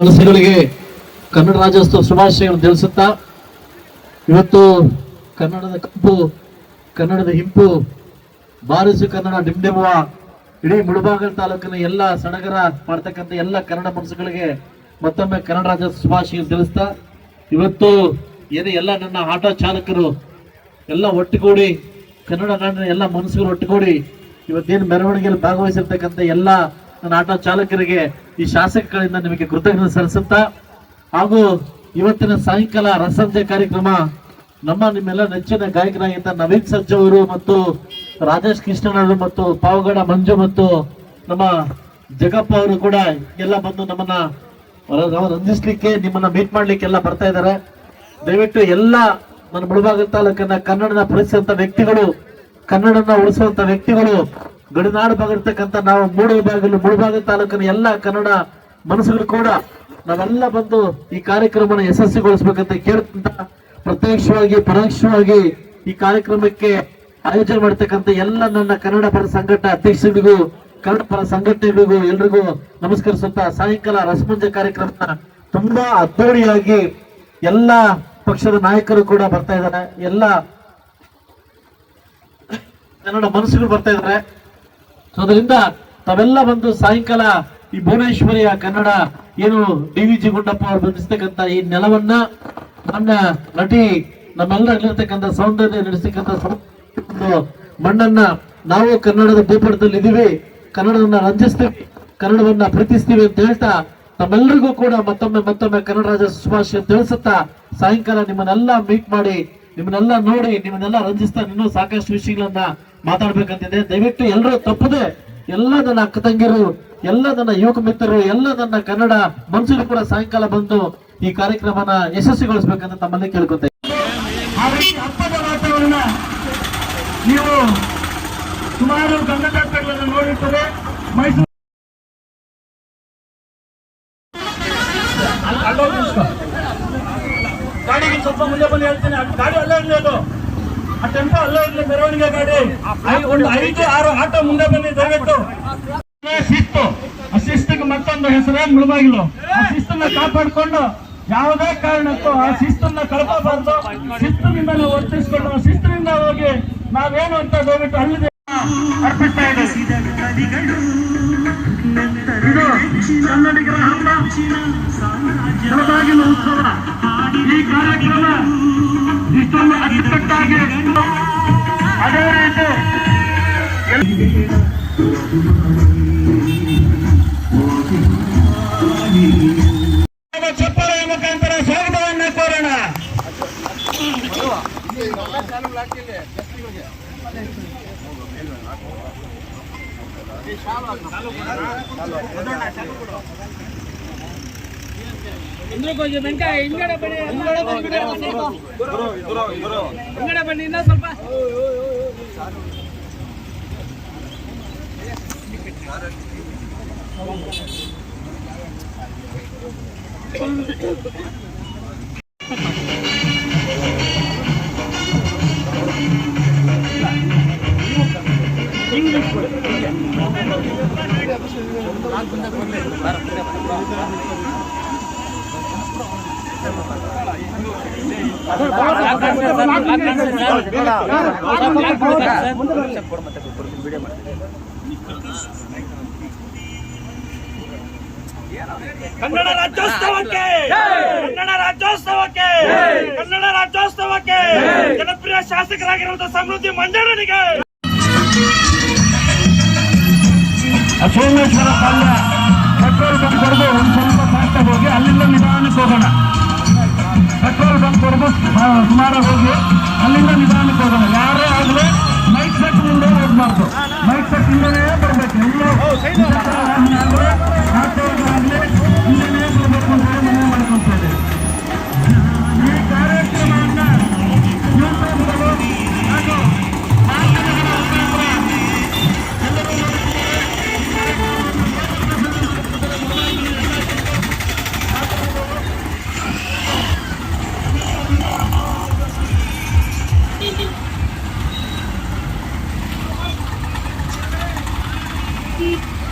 ಮನಸ್ಸುಗಳಿಗೆ ಕನ್ನಡ ರಾಜ್ಯೋತ್ಸವ ಶುಭಾಶಯಗಳನ್ನು ತಿಳಿಸುತ್ತಾ, ಇವತ್ತು ಕನ್ನಡದ ಕಪ್ಪು, ಕನ್ನಡದ ಹಿಂಪು, ಬಾರಿಸು ಕನ್ನಡ ಡಿಂಡೆಮುವ, ಇಡೀ ಮುಳಬಾಗಲ್ ತಾಲೂಕಿನ ಎಲ್ಲ ಸಡಗರ ಮಾಡ್ತಕ್ಕಂಥ ಎಲ್ಲ ಕನ್ನಡ ಮನಸ್ಸುಗಳಿಗೆ ಮತ್ತೊಮ್ಮೆ ಕನ್ನಡ ರಾಜ್ಯೋತ್ಸವ ಶುಭಾಶಯಗಳು ತಿಳಿಸ್ತಾ, ಇವತ್ತು ಏನೇ ಎಲ್ಲ ನನ್ನ ಆಟೋ ಚಾಲಕರು ಎಲ್ಲ ಒಟ್ಟುಗೂಡಿ, ಕನ್ನಡ ನಾಡಿನ ಎಲ್ಲ ಮನಸ್ಸುಗಳು ಒಟ್ಟುಗೂಡಿ, ಇವತ್ತೇನು ಮೆರವಣಿಗೆಯಲ್ಲಿ ಭಾಗವಹಿಸಿರ್ತಕ್ಕಂಥ ಎಲ್ಲ ನನ್ನ ಆಟೋ ಚಾಲಕರಿಗೆ ಈ ಶಾಸಕಗಳಿಂದ ನಿಮಗೆ ಕೃತಜ್ಞತೆ ಸಲ್ಲಿಸುತ್ತಾ ಹಾಗೂ ಇವತ್ತಿನ ಸಾಯಂಕಾಲ ರಸಂಜೆ ಕಾರ್ಯಕ್ರಮ ನಮ್ಮ ನಿಮ್ಮೆಲ್ಲ ನೆಚ್ಚಿನ ಗಾಯಕರಾಗಿದ್ದ ನವೀನ್ ಸಜ್ಜವರು ಮತ್ತು ರಾಜೇಶ್ ಕೃಷ್ಣನವರು ಮತ್ತು ಪಾವಗಡ ಮಂಜು ಮತ್ತು ನಮ್ಮ ಜಗಪ್ಪ ಅವರು ಕೂಡ ಎಲ್ಲ ಬಂದು ನಮ್ಮನ್ನ ರಂಜಿಸ್ಲಿಕ್ಕೆ, ನಿಮ್ಮನ್ನ ಮೀಟ್ ಮಾಡ್ಲಿಕ್ಕೆ ಎಲ್ಲ ಬರ್ತಾ ಇದ್ದಾರೆ. ದಯವಿಟ್ಟು ಎಲ್ಲ ನನ್ನ ಮುಳಬಾಗ ತಾಲೂಕಿನ ಕನ್ನಡನ ಪರಿಸಿದಂತ ವ್ಯಕ್ತಿಗಳು, ಕನ್ನಡನ ಉಳಿಸುವಂತ ವ್ಯಕ್ತಿಗಳು ಗಡಿನಾಡು ಭಾಗಿರ್ತಕ್ಕಂಥ ನಾವು ಮೂಡು ಬಾಗಿಲು ಮುಳುಭಾಗ ತಾಲೂಕಿನ ಎಲ್ಲ ಕನ್ನಡ ಮನಸ್ಸುಗಳು ಕೂಡ ನಾವೆಲ್ಲ ಬಂದು ಈ ಕಾರ್ಯಕ್ರಮನ ಯಶಸ್ವಿಗೊಳಿಸ್ಬೇಕಂತ ಕೇಳ್ತಂತ ಪ್ರತ್ಯಕ್ಷವಾಗಿ, ಪರೋಕ್ಷವಾಗಿ ಈ ಕಾರ್ಯಕ್ರಮಕ್ಕೆ ಆಯೋಜನೆ ಮಾಡ್ತಕ್ಕಂಥ ಎಲ್ಲ ನನ್ನ ಕನ್ನಡ ಪರ ಸಂಘಟನೆ ಅಧ್ಯಕ್ಷರಿಗೂ, ಕನ್ನಡ ಪರ ಸಂಘಟನೆಗಳಿಗೂ ಎಲ್ರಿಗೂ ನಮಸ್ಕರಿಸುತ್ತ ಸಾಯಂಕಾಲ ರಸಮಂಜ ಕಾರ್ಯಕ್ರಮ ತುಂಬಾ ಅದ್ದೂರಿಯಾಗಿ ಎಲ್ಲ ಪಕ್ಷದ ನಾಯಕರು ಕೂಡ ಬರ್ತಾ ಇದ್ದಾರೆ. ಎಲ್ಲ ಕನ್ನಡ ಮನಸ್ಸುಗಳು ಬರ್ತಾ ಇದ್ದಾರೆ. ಸೊ ಅದರಿಂದ ತಾವೆಲ್ಲ ಬಂದು ಸಾಯಂಕಾಲ ಈ ಭುವನೇಶ್ವರಿಯ ಕನ್ನಡ ಏನು ಡಿ ವಿ ಜಿ ಗುಂಡಪ್ಪ ಅವರು ಬಂಧಿಸ್ತಕ್ಕಂಥ ಈ ನೆಲವನ್ನ ನನ್ನ ನಟಿ ನಮ್ಮೆಲ್ಲರಲ್ಲಿರ್ತಕ್ಕಂಥ ಸೌಂದರ್ಯ ನಡೆಸ್ತಕ್ಕಂಥ ಮಣ್ಣನ್ನ ನಾವು ಕನ್ನಡದ ಭೂಪಟದಲ್ಲಿ ಇದೀವಿ ಕನ್ನಡವನ್ನ ರಂಜಿಸ್ತೀವಿ, ಕನ್ನಡವನ್ನ ಪ್ರೀತಿಸ್ತೀವಿ ಅಂತ ಹೇಳ್ತಾ ತಮ್ಮೆಲ್ಲರಿಗೂ ಕೂಡ ಮತ್ತೊಮ್ಮೆ ಮತ್ತೊಮ್ಮೆ ಕನ್ನಡ ರಾಜ್ಯ ಶುಭಾಶಯ ತಿಳಿಸುತ್ತಾ ಸಾಯಂಕಾಲ ನಿಮ್ಮನ್ನೆಲ್ಲ ಮೀಟ್ ಮಾಡಿ, ನಿಮ್ಮನ್ನೆಲ್ಲ ನೋಡಿ, ನಿಮ್ಮನ್ನೆಲ್ಲ ರಂಜಿಸ್ತಾ ಇನ್ನೂ ಸಾಕಷ್ಟು ವಿಷಯಗಳನ್ನ ಮಾತಾಡ್ಬೇಕಂತಿದೆ. ದಯವಿಟ್ಟು ಎಲ್ಲರೂ ತಪ್ಪದೆ ಎಲ್ಲ ನನ್ನ ಅಕ್ಕ ತಂಗಿರು ಎಲ್ಲ ನನ್ನ ಯುವಕ ಮಿತ್ರರು ಎಲ್ಲ ನನ್ನ ಕನ್ನಡ ಮನುಷ್ಯರು ಕೂಡ ಸಾಯಂಕಾಲ ಬಂದು ಈ ಕಾರ್ಯಕ್ರಮನ ಯಶಸ್ವಿಗೊಳಿಸ್ಬೇಕಂತ ತಮ್ಮಲ್ಲಿ ಕೇಳ್ಕೊತೇವೆ ನೀವು ಸುಮಾರು ಗಂಗದಾಟಗಳನ್ನು ನೋಡಿರ್ತದೆ. ಮೈಸೂರು. ಗಾಡಿಗೆ ಸ್ವಲ್ಪ ಮುಂದೆ ಬಂದು ಹೇಳ್ತೇನೆ. ಗಾಡಿ ಅಲ್ಲೇ ಅಲ್ಲೇ ಇರಲಿ ಮೆರವಣಿಗೆ ಗಾಡಿ. ಒಂದು ಐದು, ಆರು ಆಟೋ ಮುಂದೆ ಬನ್ನಿ, ದಯವಿಟ್ಟು. ಶಿಸ್ತು. ಆ ಶಿಸ್ತಿಗೆ ಮತ್ತೊಂದು ಹೆಸರೇ ಮುಳುಬಾಗಿಲು ಶಿಸ್ತನ್ನ ಕಾಪಾಡಿಕೊಂಡು ಯಾವುದೇ ಕಾರಣಕ್ಕೂ ಆ ಶಿಸ್ತನ್ನ ಕಳ್ಕೋಬಾರ್ದು. ಶಿಸ್ತಿನಿಂದ ನಾವು ವರ್ತಿಸ್ಕೊಂಡು ಶಿಸ್ತಿನಿಂದ ಹೋಗಿ ನಾವೇನು ಅಂತ ದಯವಿಟ್ಟು ಅಲ್ಲಿ ಅರ್ಪಿಸ್ತಾ ಇದ್ದೀವಿ. ಹಬ್ಬ ಮುಳುಬಾಗಿಲು ಉತ್ಸವ. ಈ ಕಾರ್ಯಕ್ರಮ ಇಷ್ಟೊಂದು ಅಚ್ಚುಕಟ್ಟಾಗಿ ಅದೇ ರೀತಿ ಚಪ್ಪಲೆಯ ಮುಖಾಂತರ ಸ್ವಾಗತವನ್ನ ಕೋರೋಣ. ఇందులో కొంచెం వెంక ఇంగడ పడి ఇంగడ పడి ఇంగడ పడి ఇందా స్వల్ప ఇంగ్లీష్ కూడా ಕನ್ನಡ ರಾಜ್ಯೋತ್ಸವಕ್ಕೆ! ಕನ್ನಡ ರಾಜ್ಯೋತ್ಸವಕ್ಕೆ! ಕನ್ನಡ ರಾಜ್ಯೋತ್ಸವಕ್ಕೆ! ಜನಪ್ರಿಯ ಶಾಸಕರಾಗಿರುವಂತಹ ಸಮೃದ್ಧಿ ಮಂಜಣ್ಣನಿಗೆ ಸೋಮೇಶ್ವರ ಪಾಲ್ಯ ಪೆಟ್ರೋಲ್ ಬಂಕ್ ಕೊಡೋದು ಒಂದು ಸ್ವಲ್ಪ ಕಷ್ಟ ಹೋಗಿ ಅಲ್ಲಿಂದ ನಿಧಾನಕ್ಕೆ ಹೋಗೋಣ. ಪೆಟ್ರೋಲ್ ಬಂಕ್ ಕೊಡೋದು ಸುಮಾರು ಹೋಗಿ ಅಲ್ಲಿಂದ ನಿಧಾನಕ್ಕೆ ಹೋಗೋಣ. ಯಾರೇ ಆಗಲಿ ಮೈಕ್ ಸೆಟ್ ಮುಂದೆ ಹೋಗಿ ಮೈಕ್ ಸೆಟ್ ಹಿಂದೆ ಬರಬೇಕು ಎಲ್ಲೋ Beep.